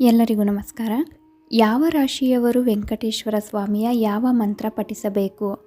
ಎಲ್ಲರಿಗೂ ನಮಸ್ಕಾರ. ಯಾವ ರಾಶಿಯವರು ವೆಂಕಟೇಶ್ವರ ಸ್ವಾಮಿಯ ಯಾವ ಮಂತ್ರ ಪಠಿಸಬೇಕು?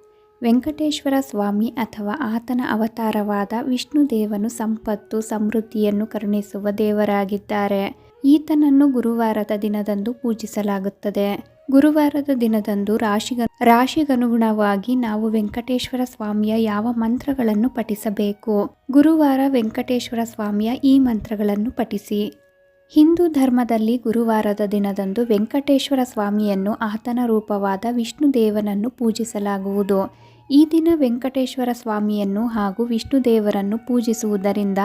ವೆಂಕಟೇಶ್ವರ ಸ್ವಾಮಿ ಅಥವಾ ಆತನ ಅವತಾರವಾದ ವಿಷ್ಣು ದೇವನು ಸಂಪತ್ತು, ಸಮೃದ್ಧಿಯನ್ನು ಕರುಣಿಸುವ ದೇವರಾಗಿದ್ದಾರೆ. ಈತನನ್ನು ಗುರುವಾರದ ದಿನದಂದು ಪೂಜಿಸಲಾಗುತ್ತದೆ. ಗುರುವಾರದ ದಿನದಂದು ರಾಶಿಗ, ರಾಶಿಗನುಗುಣವಾಗಿ ನಾವು ವೆಂಕಟೇಶ್ವರ ಸ್ವಾಮಿಯ ಯಾವ ಮಂತ್ರಗಳನ್ನು ಪಠಿಸಬೇಕು? ಗುರುವಾರ ವೆಂಕಟೇಶ್ವರ ಸ್ವಾಮಿಯ ಈ ಮಂತ್ರಗಳನ್ನು ಪಠಿಸಿ. ಹಿಂದೂ ಧರ್ಮದಲ್ಲಿ ಗುರುವಾರದ ದಿನದಂದು ವೆಂಕಟೇಶ್ವರ ಸ್ವಾಮಿಯನ್ನು ಆತನ ರೂಪವಾದ ವಿಷ್ಣು ದೇವನನ್ನು ಪೂಜಿಸಲಾಗುವುದು. ಈ ದಿನ ವೆಂಕಟೇಶ್ವರ ಸ್ವಾಮಿಯನ್ನು ಹಾಗೂ ವಿಷ್ಣು ದೇವರನ್ನು ಪೂಜಿಸುವುದರಿಂದ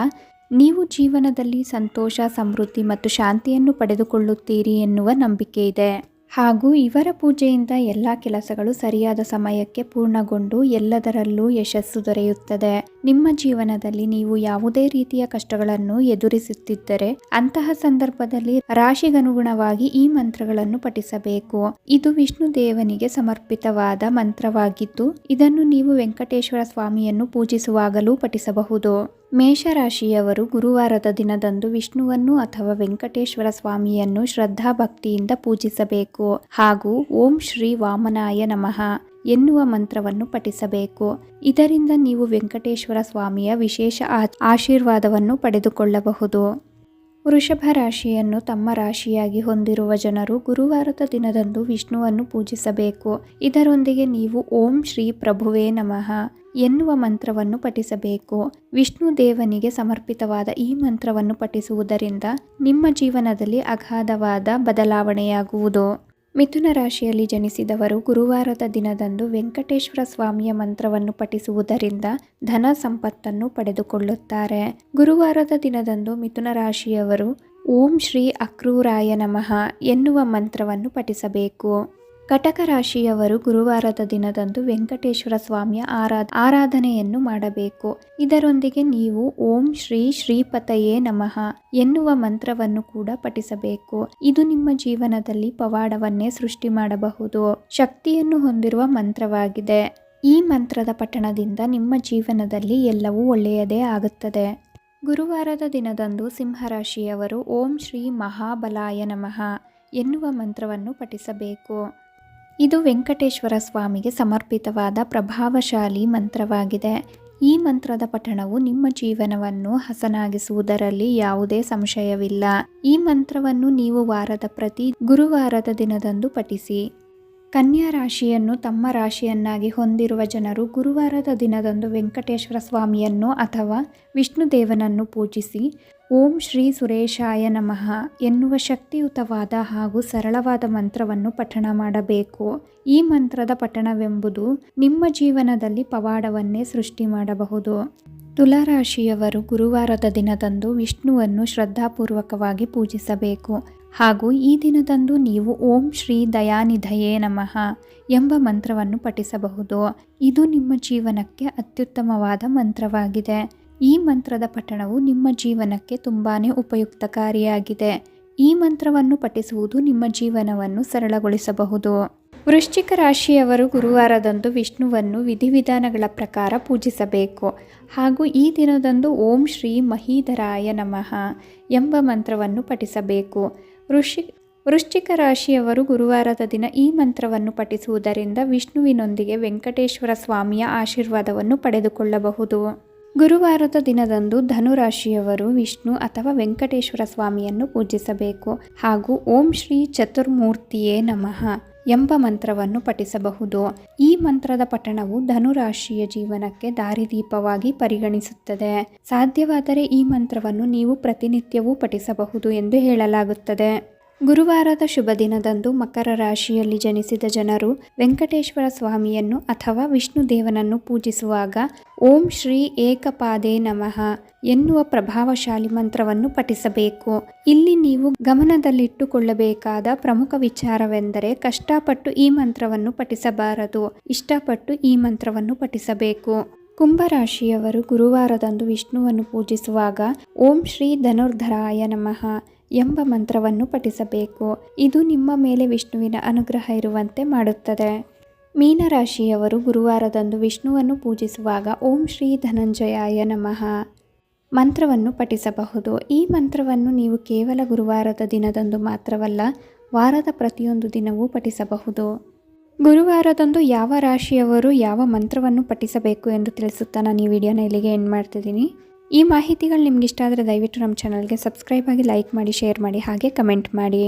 ನೀವು ಜೀವನದಲ್ಲಿ ಸಂತೋಷ, ಸಮೃದ್ಧಿ ಮತ್ತು ಶಾಂತಿಯನ್ನು ಪಡೆದುಕೊಳ್ಳುತ್ತೀರಿ ಎನ್ನುವ ನಂಬಿಕೆ ಇದೆ. ಹಾಗೂ ಇವರ ಪೂಜೆಯಿಂದ ಎಲ್ಲ ಕೆಲಸಗಳು ಸರಿಯಾದ ಸಮಯಕ್ಕೆ ಪೂರ್ಣಗೊಂಡು ಎಲ್ಲದರಲ್ಲೂ ಯಶಸ್ಸು ದೊರೆಯುತ್ತದೆ. ನಿಮ್ಮ ಜೀವನದಲ್ಲಿ ನೀವು ಯಾವುದೇ ರೀತಿಯ ಕಷ್ಟಗಳನ್ನು ಎದುರಿಸುತ್ತಿದ್ದರೆ ಅಂತಹ ಸಂದರ್ಭದಲ್ಲಿ ರಾಶಿಗನುಗುಣವಾಗಿ ಈ ಮಂತ್ರಗಳನ್ನು ಪಠಿಸಬೇಕು. ಇದು ವಿಷ್ಣು ದೇವನಿಗೆ ಸಮರ್ಪಿತವಾದ ಮಂತ್ರವಾಗಿದ್ದು, ಇದನ್ನು ನೀವು ವೆಂಕಟೇಶ್ವರ ಸ್ವಾಮಿಯನ್ನು ಪೂಜಿಸುವಾಗಲೂ ಪಠಿಸಬಹುದು. ಮೇಷರಾಶಿಯವರು ಗುರುವಾರದ ದಿನದಂದು ವಿಷ್ಣುವನ್ನು ಅಥವಾ ವೆಂಕಟೇಶ್ವರ ಸ್ವಾಮಿಯನ್ನು ಶ್ರದ್ಧಾ ಭಕ್ತಿಯಿಂದ ಪೂಜಿಸಬೇಕು. ಹಾಗೂ ಓಂ ಶ್ರೀ ವಾಮನಾಯ ನಮಃ ಎನ್ನುವ ಮಂತ್ರವನ್ನು ಪಠಿಸಬೇಕು. ಇದರಿಂದ ನೀವು ವೆಂಕಟೇಶ್ವರ ಸ್ವಾಮಿಯ ವಿಶೇಷ ಆಶೀರ್ವಾದವನ್ನು ಪಡೆದುಕೊಳ್ಳಬಹುದು. ವೃಷಭ ರಾಶಿಯನ್ನು ತಮ್ಮ ರಾಶಿಯಾಗಿ ಹೊಂದಿರುವ ಜನರು ಗುರುವಾರದ ದಿನದಂದು ವಿಷ್ಣುವನ್ನು ಪೂಜಿಸಬೇಕು. ಇದರೊಂದಿಗೆ ನೀವು ಓಂ ಶ್ರೀ ಪ್ರಭುವೇ ನಮಃ. ಎನ್ನುವ ಮಂತ್ರವನ್ನು ಪಠಿಸಬೇಕು. ವಿಷ್ಣು ದೇವನಿಗೆ ಸಮರ್ಪಿತವಾದ ಈ ಮಂತ್ರವನ್ನು ಪಠಿಸುವುದರಿಂದ ನಿಮ್ಮ ಜೀವನದಲ್ಲಿ ಅಗಾಧವಾದ ಬದಲಾವಣೆಯಾಗುವುದು. ಮಿಥುನ ರಾಶಿಯಲ್ಲಿ ಜನಿಸಿದವರು ಗುರುವಾರದ ದಿನದಂದು ವೆಂಕಟೇಶ್ವರ ಸ್ವಾಮಿಯ ಮಂತ್ರವನ್ನು ಪಠಿಸುವುದರಿಂದ ಧನ ಸಂಪತ್ತನ್ನು ಪಡೆದುಕೊಳ್ಳುತ್ತಾರೆ. ಗುರುವಾರದ ದಿನದಂದು ಮಿಥುನ ರಾಶಿಯವರು ಓಂ ಶ್ರೀ ಅಕ್ರೂರಾಯ ನಮಃ ಎನ್ನುವ ಮಂತ್ರವನ್ನು ಪಠಿಸಬೇಕು. ಕಟಕ ರಾಶಿಯವರು ಗುರುವಾರದ ದಿನದಂದು ವೆಂಕಟೇಶ್ವರ ಸ್ವಾಮಿಯ ಆರಾಧ, ಆರಾಧನೆಯನ್ನು ಮಾಡಬೇಕು. ಇದರೊಂದಿಗೆ ನೀವು ಓಂ ಶ್ರೀ ಶ್ರೀಪತಯೇ ನಮಃ ಎನ್ನುವ ಮಂತ್ರವನ್ನು ಕೂಡ ಪಠಿಸಬೇಕು. ಇದು ನಿಮ್ಮ ಜೀವನದಲ್ಲಿ ಪವಾಡವನ್ನೇ ಸೃಷ್ಟಿ ಮಾಡಬಹುದು. ಶಕ್ತಿಯನ್ನು ಹೊಂದಿರುವ ಮಂತ್ರವಾಗಿದೆ. ಈ ಮಂತ್ರದ ಪಠಣದಿಂದ ನಿಮ್ಮ ಜೀವನದಲ್ಲಿ ಎಲ್ಲವೂ ಒಳ್ಳೆಯದೇ ಆಗುತ್ತದೆ. ಗುರುವಾರದ ದಿನದಂದು ಸಿಂಹರಾಶಿಯವರು ಓಂ ಶ್ರೀ ಮಹಾಬಲಾಯ ನಮಃ ಎನ್ನುವ ಮಂತ್ರವನ್ನು ಪಠಿಸಬೇಕು. ಇದು ವೆಂಕಟೇಶ್ವರ ಸ್ವಾಮಿಗೆ ಸಮರ್ಪಿತವಾದ ಪ್ರಭಾವಶಾಲಿ ಮಂತ್ರವಾಗಿದೆ. ಈ ಮಂತ್ರದ ಪಠಣವು ನಿಮ್ಮ ಜೀವನವನ್ನು ಹಸನಾಗಿಸುವುದರಲ್ಲಿ ಯಾವುದೇ ಸಂಶಯವಿಲ್ಲ. ಈ ಮಂತ್ರವನ್ನು ನೀವು ವಾರದ ಪ್ರತಿ ಗುರುವಾರದ ದಿನದಂದು ಪಠಿಸಿ. ಕನ್ಯಾ ರಾಶಿಯನ್ನು ತಮ್ಮ ರಾಶಿಯನ್ನಾಗಿ ಹೊಂದಿರುವ ಜನರು ಗುರುವಾರದ ದಿನದಂದು ವೆಂಕಟೇಶ್ವರ ಸ್ವಾಮಿಯನ್ನು ಅಥವಾ ವಿಷ್ಣು ದೇವನನ್ನು ಪೂಜಿಸಿ ಓಂ ಶ್ರೀ ಸುರೇಶಾಯ ನಮಃ ಎನ್ನುವ ಶಕ್ತಿಯುತವಾದ ಹಾಗೂ ಸರಳವಾದ ಮಂತ್ರವನ್ನು ಪಠಣ ಮಾಡಬೇಕು. ಈ ಮಂತ್ರದ ಪಠಣವೆಂಬುದು ನಿಮ್ಮ ಜೀವನದಲ್ಲಿ ಪವಾಡವನ್ನೇ ಸೃಷ್ಟಿ ಮಾಡಬಹುದು. ತುಲಾರಾಶಿಯವರು ಗುರುವಾರದ ದಿನದಂದು ವಿಷ್ಣುವನ್ನು ಶ್ರದ್ಧಾಪೂರ್ವಕವಾಗಿ ಪೂಜಿಸಬೇಕು. ಹಾಗೂ ಈ ದಿನದಂದು ನೀವು ಓಂ ಶ್ರೀ ದಯಾನಿಧಯೇ ನಮಃ ಎಂಬ ಮಂತ್ರವನ್ನು ಪಠಿಸಬಹುದು. ಇದು ನಿಮ್ಮ ಜೀವನಕ್ಕೆ ಅತ್ಯುತ್ತಮವಾದ ಮಂತ್ರವಾಗಿದೆ. ಈ ಮಂತ್ರದ ಪಠಣವು ನಿಮ್ಮ ಜೀವನಕ್ಕೆ ತುಂಬಾ ಉಪಯುಕ್ತಕಾರಿಯಾಗಿದೆ. ಈ ಮಂತ್ರವನ್ನು ಪಠಿಸುವುದು ನಿಮ್ಮ ಜೀವನವನ್ನು ಸರಳಗೊಳಿಸಬಹುದು. ವೃಶ್ಚಿಕ ರಾಶಿಯವರು ಗುರುವಾರದಂದು ವಿಷ್ಣುವನ್ನು ವಿಧಿವಿಧಾನಗಳ ಪ್ರಕಾರ ಪೂಜಿಸಬೇಕು. ಹಾಗೂ ಈ ದಿನದಂದು ಓಂ ಶ್ರೀ ಮಹೀಧರಾಯ ನಮಃ ಎಂಬ ಮಂತ್ರವನ್ನು ಪಠಿಸಬೇಕು. ವೃಷಿ, ವೃಶ್ಚಿಕ ರಾಶಿಯವರು ಗುರುವಾರದ ದಿನ ಈ ಮಂತ್ರವನ್ನು ಪಠಿಸುವುದರಿಂದ ವಿಷ್ಣುವಿನೊಂದಿಗೆ ವೆಂಕಟೇಶ್ವರ ಸ್ವಾಮಿಯ ಆಶೀರ್ವಾದವನ್ನು ಪಡೆದುಕೊಳ್ಳಬಹುದು. ಗುರುವಾರದ ದಿನದಂದು ಧನುರಾಶಿಯವರು ವಿಷ್ಣು ಅಥವಾ ವೆಂಕಟೇಶ್ವರ ಸ್ವಾಮಿಯನ್ನು ಪೂಜಿಸಬೇಕು ಹಾಗೂ ಓಂ ಶ್ರೀ ಚತುರ್ಮೂರ್ತಿಯೇ ನಮಃ. ಎಂಬ ಮಂತ್ರವನ್ನು ಪಠಿಸಬಹುದು. ಈ ಮಂತ್ರದ ಪಠಣವು ಧನುರಾಶಿಯ ಜೀವನಕ್ಕೆ ದಾರಿದೀಪವಾಗಿ ಪರಿಗಣಿಸುತ್ತದೆ. ಸಾಧ್ಯವಾದರೆ ಈ ಮಂತ್ರವನ್ನು ನೀವು ಪ್ರತಿನಿತ್ಯವೂ ಪಠಿಸಬಹುದು ಎಂದು ಹೇಳಲಾಗುತ್ತದೆ. ಗುರುವಾರದ ಶುಭ ದಿನದಂದು ಮಕರ ರಾಶಿಯಲ್ಲಿ ಜನಿಸಿದ ಜನರು ವೆಂಕಟೇಶ್ವರ ಸ್ವಾಮಿಯನ್ನು ಅಥವಾ ವಿಷ್ಣು ದೇವನನ್ನು ಪೂಜಿಸುವಾಗ ಓಂ ಶ್ರೀ ಏಕಪಾದೇ ನಮಃ ಎನ್ನುವ ಪ್ರಭಾವಶಾಲಿ ಮಂತ್ರವನ್ನು ಪಠಿಸಬೇಕು. ಇಲ್ಲಿ ನೀವು ಗಮನದಲ್ಲಿಟ್ಟುಕೊಳ್ಳಬೇಕಾದ ಪ್ರಮುಖ ವಿಚಾರವೆಂದರೆ ಕಷ್ಟಪಟ್ಟು ಈ ಮಂತ್ರವನ್ನು ಪಠಿಸಬಾರದು. ಇಷ್ಟಪಟ್ಟು ಈ ಮಂತ್ರವನ್ನು ಪಠಿಸಬೇಕು. ಕುಂಭರಾಶಿಯವರು ಗುರುವಾರದಂದು ವಿಷ್ಣುವನ್ನು ಪೂಜಿಸುವಾಗ ಓಂ ಶ್ರೀ ಧನುರ್ಧರಾಯ ನಮಃ ಎಂಬ ಮಂತ್ರವನ್ನು ಪಠಿಸಬೇಕು. ಇದು ನಿಮ್ಮ ಮೇಲೆ ವಿಷ್ಣುವಿನ ಅನುಗ್ರಹ ಇರುವಂತೆ ಮಾಡುತ್ತದೆ. ಮೀನರಾಶಿಯವರು ಗುರುವಾರದಂದು ವಿಷ್ಣುವನ್ನು ಪೂಜಿಸುವಾಗ ಓಂ ಶ್ರೀ ಧನಂಜಯಾಯ ನಮಃ ಮಂತ್ರವನ್ನು ಪಠಿಸಬಹುದು. ಈ ಮಂತ್ರವನ್ನು ನೀವು ಕೇವಲ ಗುರುವಾರದ ದಿನದಂದು ಮಾತ್ರವಲ್ಲ, ವಾರದ ಪ್ರತಿಯೊಂದು ದಿನವೂ ಪಠಿಸಬಹುದು. ಗುರುವಾರದಂದು ಯಾವ ರಾಶಿಯವರು ಯಾವ ಮಂತ್ರವನ್ನು ಪಠಿಸಬೇಕು ಎಂದು ತಿಳಿಸುತ್ತಾ ನಾನು ಈ ವಿಡಿಯೋನ ಇಲ್ಲಿಗೆ ಎಂಡ್ ಮಾಡ್ತಿದ್ದೀನಿ. ಈ ಮಾಹಿತಿಗಳು ನಿಮ್ಗೆ ಇಷ್ಟ ಆದರೆ ದಯವಿಟ್ಟು ನಮ್ಮ ಚಾನಲ್ಗೆ ಸಬ್ಸ್ಕ್ರೈಬ್ ಆಗಿ ಲೈಕ್ ಮಾಡಿ ಶೇರ್ ಮಾಡಿ, ಹಾಗೆ ಕಮೆಂಟ್ ಮಾಡಿ.